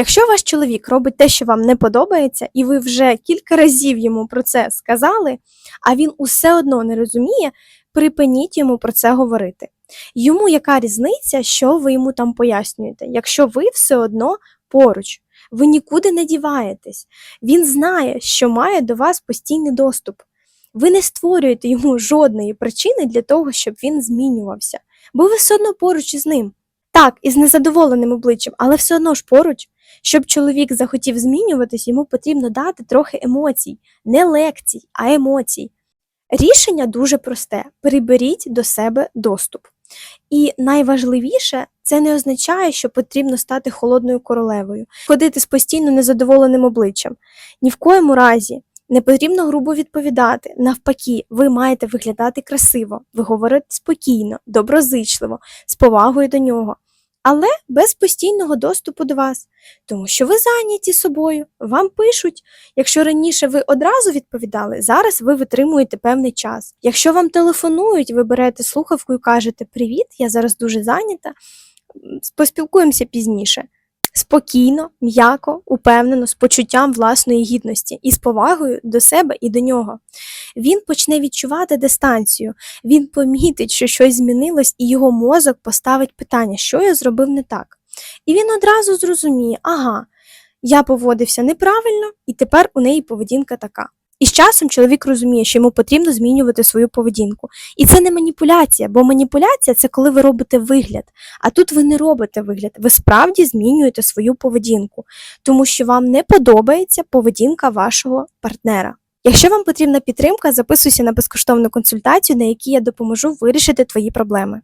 Якщо ваш чоловік робить те, що вам не подобається, і ви вже кілька разів йому про це сказали, а він усе одно не розуміє, припиніть йому про це говорити. Йому яка різниця, що ви йому там пояснюєте, якщо ви все одно поруч, ви нікуди не діваєтесь. Він знає, що має до вас постійний доступ. Ви не створюєте йому жодної причини для того, щоб він змінювався, бо ви все одно поруч із ним. Так, із незадоволеним обличчям, але все одно ж поруч. Щоб чоловік захотів змінюватись, йому потрібно дати трохи емоцій, не лекцій, а емоцій. Рішення дуже просте: приберіть до себе доступ. І найважливіше, це не означає, що потрібно стати холодною королевою, ходити з постійно незадоволеним обличчям. Ні в коєму разі не потрібно грубо відповідати. Навпаки, ви маєте виглядати красиво, ви говорите спокійно, доброзичливо, з повагою до нього, але без постійного доступу до вас, тому що ви зайняті собою, вам пишуть. Якщо раніше ви одразу відповідали, зараз ви витримуєте певний час. Якщо вам телефонують, ви берете слухавку і кажете Привіт, я зараз дуже зайнята, поспілкуємося пізніше. Спокійно, м'яко, упевнено, з почуттям власної гідності і з повагою до себе і до нього. Він почне відчувати дистанцію, він помітить, що щось змінилось, і його мозок поставить питання, що я зробив не так. І він одразу зрозуміє, ага, я поводився неправильно, і тепер у неї поведінка така. І з часом чоловік розуміє, що йому потрібно змінювати свою поведінку. І це не маніпуляція, бо маніпуляція це коли ви робите вигляд. А тут ви не робите вигляд, ви справді змінюєте свою поведінку, тому що вам не подобається поведінка вашого партнера. Якщо вам потрібна підтримка, записуйся на безкоштовну консультацію, на якій я допоможу вирішити твої проблеми.